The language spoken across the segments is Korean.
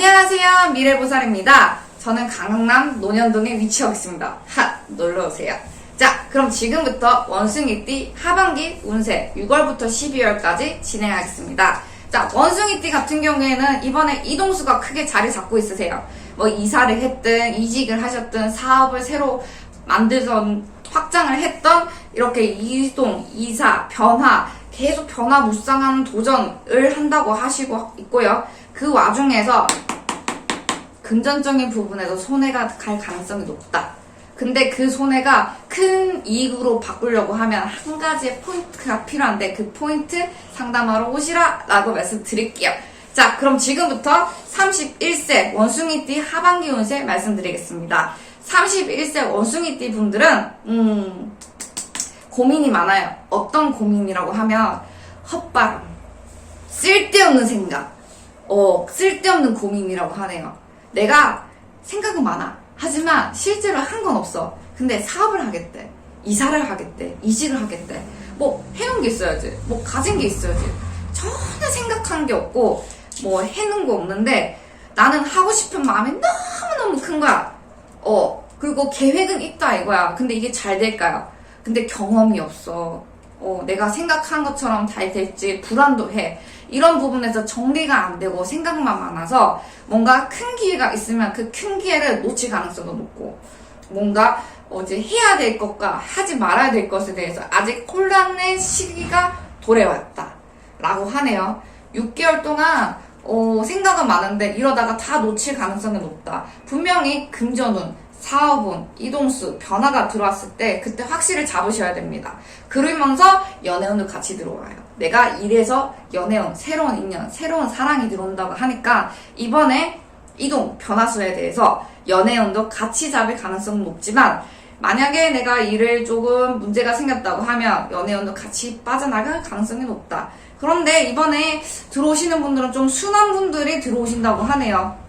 안녕하세요. 미래보살입니다. 저는 강남 논현동에 위치하고 있습니다. 하! 놀러오세요. 자, 그럼 지금부터 원숭이띠 하반기 운세 6월부터 12월까지 진행하겠습니다. 자, 원숭이띠 같은 경우에는 이번에 이동수가 크게 자리 잡고 있으세요. 뭐 이사를 했든 이직을 하셨든 사업을 새로 만들던 확장을 했던 이렇게 이동, 이사, 변화 계속 변화 무쌍한 도전을 한다고 하시고 있고요. 그 와중에서 금전적인 부분에서 손해가 갈 가능성이 높다. 근데 그 손해가 큰 이익으로 바꾸려고 하면 한 가지의 포인트가 필요한데 그 포인트 상담하러 오시라 라고 말씀드릴게요. 자, 그럼 지금부터 31세 원숭이띠 하반기 운세 말씀드리겠습니다. 31세 원숭이띠 분들은, 음, 고민이 많아요. 어떤 고민이라고 하면, 헛바람, 쓸데없는 생각, 어, 쓸데없는 고민이라고 하네요. 내가 생각은 많아. 하지만 실제로 한 건 없어. 근데 사업을 하겠대. 이사를 하겠대. 이직을 하겠대. 뭐 해놓은 게 있어야지. 뭐 가진 게 있어야지. 전혀 생각한 게 없고 뭐 해놓은 거 없는데 나는 하고 싶은 마음이 너무너무 큰 거야. 어, 그리고 계획은 있다 이거야. 근데 이게 잘 될까요? 근데 경험이 없어. 어, 내가 생각한 것처럼 잘 될지 불안도 해. 이런 부분에서 정리가 안 되고 생각만 많아서 뭔가 큰 기회가 있으면 그 큰 기회를 놓칠 가능성도 높고 뭔가 어제 해야 될 것과 하지 말아야 될 것에 대해서 아직 혼란의 시기가 도래왔다. 라고 하네요. 6개월 동안 어, 생각은 많은데 이러다가 다 놓칠 가능성이 높다. 분명히 금전운, 사업운, 이동수, 변화가 들어왔을 때 그때 확실히 잡으셔야 됩니다. 그러면서 연애운도 같이 들어와요. 내가 이래서 연애운, 새로운 인연, 새로운 사랑이 들어온다고 하니까 이번에 이동, 변화수에 대해서 연애운도 같이 잡을 가능성은 높지만 만약에 내가 일을 조금 문제가 생겼다고 하면 연애운도 같이 빠져나갈 가능성이 높다. 그런데 이번에 들어오시는 분들은 좀 순한 분들이 들어오신다고 하네요.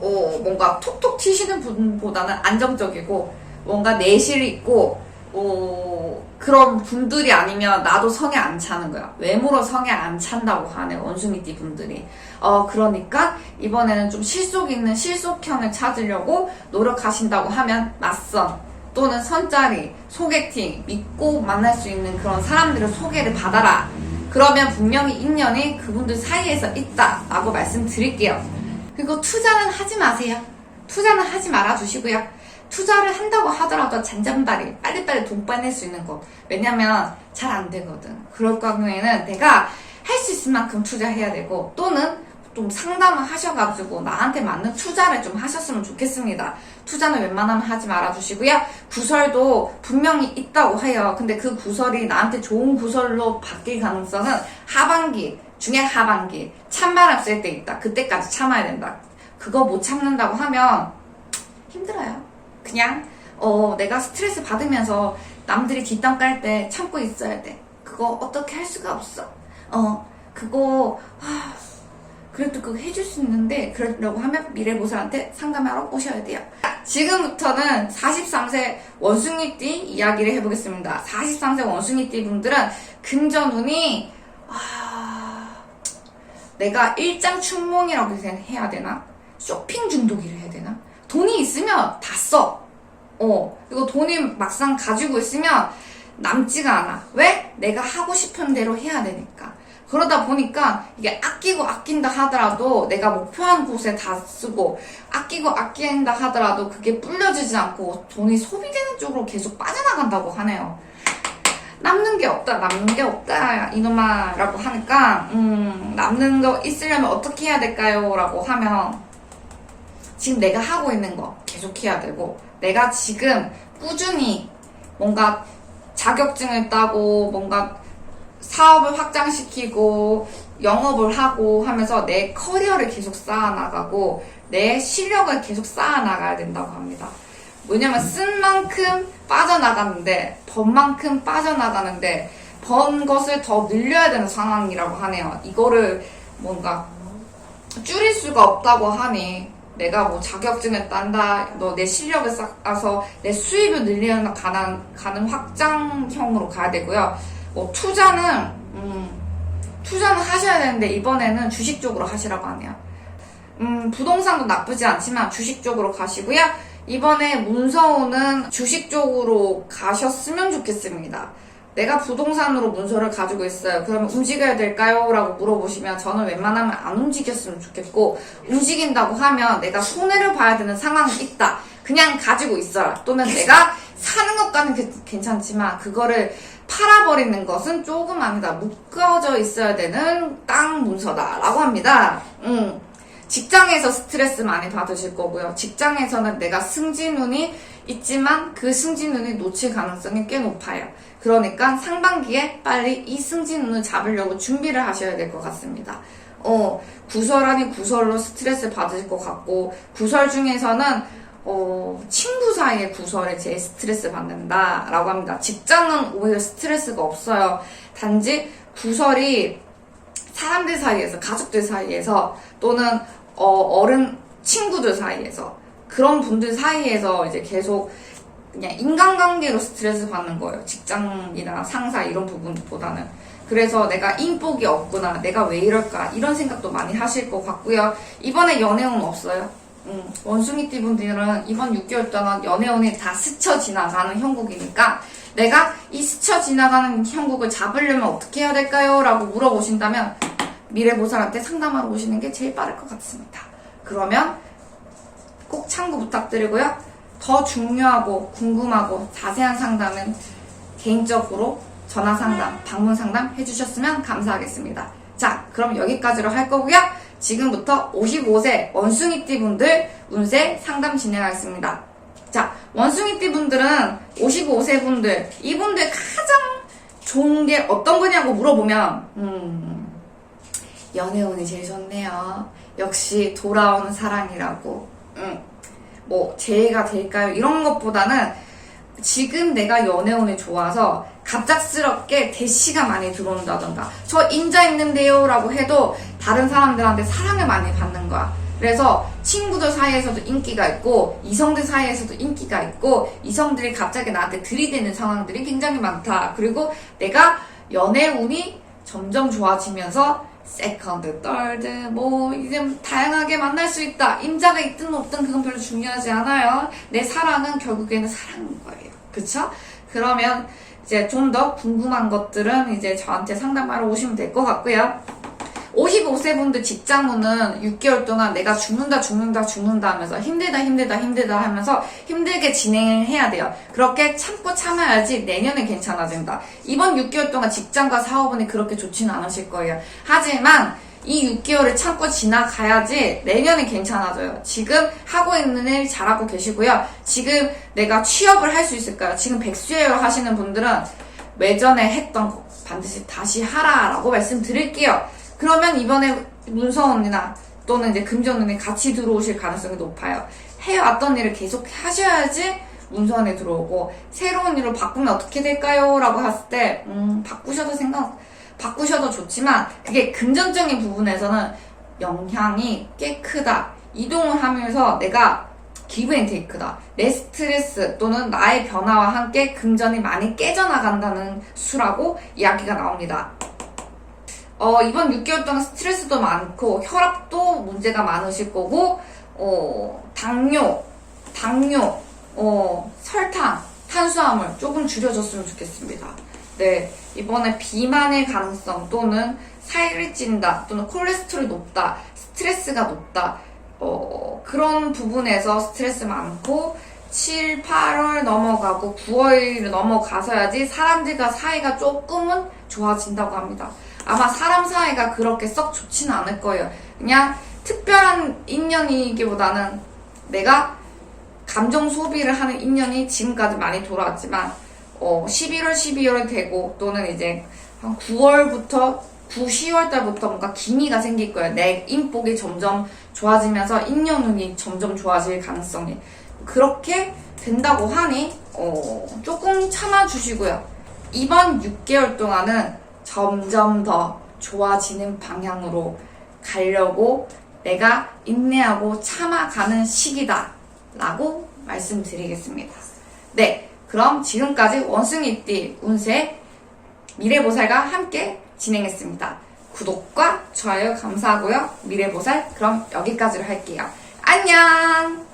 어, 뭔가 톡톡 튀시는 분보다는 안정적이고 뭔가 내실이 있고 어, 그런 분들이 아니면 나도 성에 안 차는 거야. 외모로 성에 안 찬다고 하네 원숭이띠 분들이. 어 그러니까 이번에는 좀 실속 있는 실속형을 찾으려고 노력하신다고 하면 낯선 또는 선짜리, 소개팅 믿고 만날 수 있는 그런 사람들의 소개를 받아라. 그러면 분명히 인연이 그분들 사이에서 있다라고 말씀드릴게요. 그리고 투자는 하지 마세요. 투자는 하지 말아 주시고요. 투자를 한다고 하더라도 잔잔바리 빨리빨리 돈 빠낼 수 있는 거. 왜냐면 잘 안 되거든. 그럴 경우에는 내가 할 수 있을 만큼 투자해야 되고 또는 좀 상담을 하셔가지고 나한테 맞는 투자를 좀 하셨으면 좋겠습니다. 투자는 웬만하면 하지 말아 주시고요. 구설도 분명히 있다고 해요. 근데 그 구설이 나한테 좋은 구설로 바뀔 가능성은 하반기 중에 하반기 찬바람 쓸때 있다 그때까지 참아야 된다 그거 못 참는다고 하면 힘들어요 그냥 어 내가 스트레스 받으면서 남들이 뒷담 깔 때 참고 있어야 돼. 그거 어떻게 할 수가 없어. 어 그거 하, 그래도 그거 해줄 수 있는데 그러려고 하면 미래보살한테 상담하러 오셔야 돼요. 자, 지금부터는 43세 원숭이띠 이야기를 해보겠습니다. 43세 원숭이띠 분들은 금전운이 아 내가 일장춘몽이라고 해야 되나? 쇼핑 중독이라 해야 되나? 돈이 있으면 다 써. 어. 그리고 돈이 막상 가지고 있으면 남지가 않아. 왜? 내가 하고 싶은 대로 해야 되니까. 그러다 보니까 이게 아끼고 아낀다 하더라도 내가 목표한 곳에 다 쓰고 아끼고 아낀다 하더라도 그게 불려지지 않고 돈이 소비되는 쪽으로 계속 빠져나간다고 하네요. 남는 게 없다, 남는 게 없다, 이놈아, 라고 하니까, 음, 남는 거 있으려면 어떻게 해야 될까요? 라고 하면, 지금 내가 하고 있는 거 계속 해야 되고 내가 지금 꾸준히 뭔가 자격증을 따고 뭔가 사업을 확장시키고 영업을 하고 하면서 내 커리어를 계속 쌓아나가고 내 실력을 계속 쌓아나가야 된다고 합니다. 왜냐면 쓴 만큼 빠져나가는데 번 만큼 빠져나가는데 번 것을 더 늘려야 되는 상황이라고 하네요. 이거를 뭔가 줄일 수가 없다고 하니 내가 뭐 자격증을 딴다, 너 내 실력을 쌓아서 내 수입을 늘리는 가는, 가는 확장형으로 가야 되고요. 뭐 투자는, 음, 투자는 하셔야 되는데 이번에는 주식 쪽으로 하시라고 하네요. 음, 부동산도 나쁘지 않지만 주식 쪽으로 가시고요. 이번에 문서호는 주식 쪽으로 가셨으면 좋겠습니다. 내가 부동산으로 문서를 가지고 있어요. 그러면 움직여야 될까요? 라고 물어보시면 저는 웬만하면 안 움직였으면 좋겠고 움직인다고 하면 내가 손해를 봐야 되는 상황이 있다. 그냥 가지고 있어라. 또는 내가 사는 것과는 괜- 괜찮지만 그거를 팔아버리는 것은 조금 아니다. 묶어져 있어야 되는 땅 문서다라고 합니다. 음. 직장에서 스트레스 많이 받으실 거고요. 직장에서는 내가 승진운이 있지만 그 승진운이 놓칠 가능성이 꽤 높아요. 그러니까 상반기에 빨리 이 승진운을 잡으려고 준비를 하셔야 될 것 같습니다. 어, 구설 아닌 구설로 스트레스 받으실 것 같고, 구설 중에서는 어, 친구 사이의 구설에 제일 스트레스 받는다라고 합니다. 직장은 오히려 스트레스가 없어요. 단지 구설이 사람들 사이에서, 가족들 사이에서 또는 어, 른 친구들 사이에서 그런 분들 사이에서 이제 계속 그냥 인간관계로 스트레스 받는 거예요. 직장이나 상사 이런 부분보다는. 그래서 내가 인복이 없구나, 내가 왜 이럴까 이런 생각도 많이 하실 것 같고요. 이번에 연애운 없어요. 음, 원숭이띠 분들은 이번 6개월 동안 연애운이 다 스쳐 지나가는 형국이니까 내가 이 스쳐 지나가는 형국을 잡으려면 어떻게 해야 될까요? 라고 물어보신다면 미래보살한테 상담하러 오시는 게 제일 빠를 것 같습니다. 그러면 꼭 참고 부탁드리고요. 더 중요하고 궁금하고 자세한 상담은 개인적으로 전화 상담, 방문 상담 해주셨으면 감사하겠습니다. 자, 그럼 여기까지로 할 거고요. 지금부터 55세 원숭이띠 분들 운세 상담 진행하겠습니다. 자, 원숭이띠 분들은 55세 분들, 이분들 가장 좋은 게 어떤 거냐고 물어보면, 음, 연애운이 제일 좋네요. 역시 돌아오는 사랑이라고. 음, 뭐, 재해가 될까요? 이런 것보다는 지금 내가 연애운이 좋아서 갑작스럽게 대시가 많이 들어온다던가 저 인자 있는데요 라고 해도 다른 사람들한테 사랑을 많이 받는 거야. 그래서 친구들 사이에서도 인기가 있고 이성들 사이에서도 인기가 있고 이성들이 갑자기 나한테 들이대는 상황들이 굉장히 많다. 그리고 내가 연애운이 점점 좋아지면서 세컨드, 떨드, 뭐 이제 다양하게 만날 수 있다. 임자가 있든 없든 그건 별로 중요하지 않아요. 내 사랑은 결국에는 사랑인 거예요. 그쵸? 그러면 이제 좀 더 궁금한 것들은 이제 저한테 상담하러 오시면 될 것 같고요. 55세 분들 직장문은 6개월 동안 내가 죽는다 죽는다 죽는다 하면서 힘들다 힘들다 힘들다 하면서 힘들게 진행을 해야 돼요. 그렇게 참고 참아야지 내년에 괜찮아진다. 이번 6개월 동안 직장과 사업은 그렇게 좋지는 않으실 거예요. 하지만 이 6개월을 참고 지나가야지 내년에 괜찮아져요. 지금 하고 있는 일 잘하고 계시고요. 지금 내가 취업을 할 수 있을까요? 지금 백수예요 하시는 분들은 외전에 했던 거 반드시 다시 하라라고 말씀드릴게요. 그러면 이번에 문서 언니나 또는 이제 금전 언니 같이 들어오실 가능성이 높아요. 해왔던 일을 계속 하셔야지 문서원에 들어오고 새로운 일로 바꾸면 어떻게 될까요? 라고 했을 때 음, 바꾸셔도 생각 바꾸셔도 좋지만 그게 금전적인 부분에서는 영향이 꽤 크다. 이동을 하면서 내가 기브 앤 테이크다. 내 스트레스 또는 나의 변화와 함께 금전이 많이 깨져나간다는 수라고 이야기가 나옵니다. 어, 이번 6개월 동안 스트레스도 많고, 혈압도 문제가 많으실 거고, 어, 당뇨, 당뇨, 어, 설탕, 탄수화물 조금 줄여줬으면 좋겠습니다. 네. 이번에 비만의 가능성 또는 살이 찐다 또는 콜레스테롤이 높다, 스트레스가 높다, 어, 그런 부분에서 스트레스 많고, 7, 8월 넘어가고 9월 넘어가서야지 사람들과 사이가 조금은 좋아진다고 합니다. 아마 사람 사이가 그렇게 썩 좋지는 않을 거예요. 그냥 특별한 인연이기보다는 내가 감정 소비를 하는 인연이 지금까지 많이 돌아왔지만 어, 11월, 12월이 되고 또는 이제 한 9월부터 9, 10월 달부터 뭔가 기미가 생길 거예요. 내 인복이 점점 좋아지면서 인연운이 점점 좋아질 가능성이 그렇게 된다고 하니 어, 조금 참아주시고요. 이번 6개월 동안은 점점 더 좋아지는 방향으로 가려고 내가 인내하고 참아가는 시기다. 라고 말씀드리겠습니다. 네. 그럼 지금까지 원숭이띠 운세 미래보살과 함께 진행했습니다. 구독과 좋아요 감사하고요. 미래보살 그럼 여기까지로 할게요. 안녕!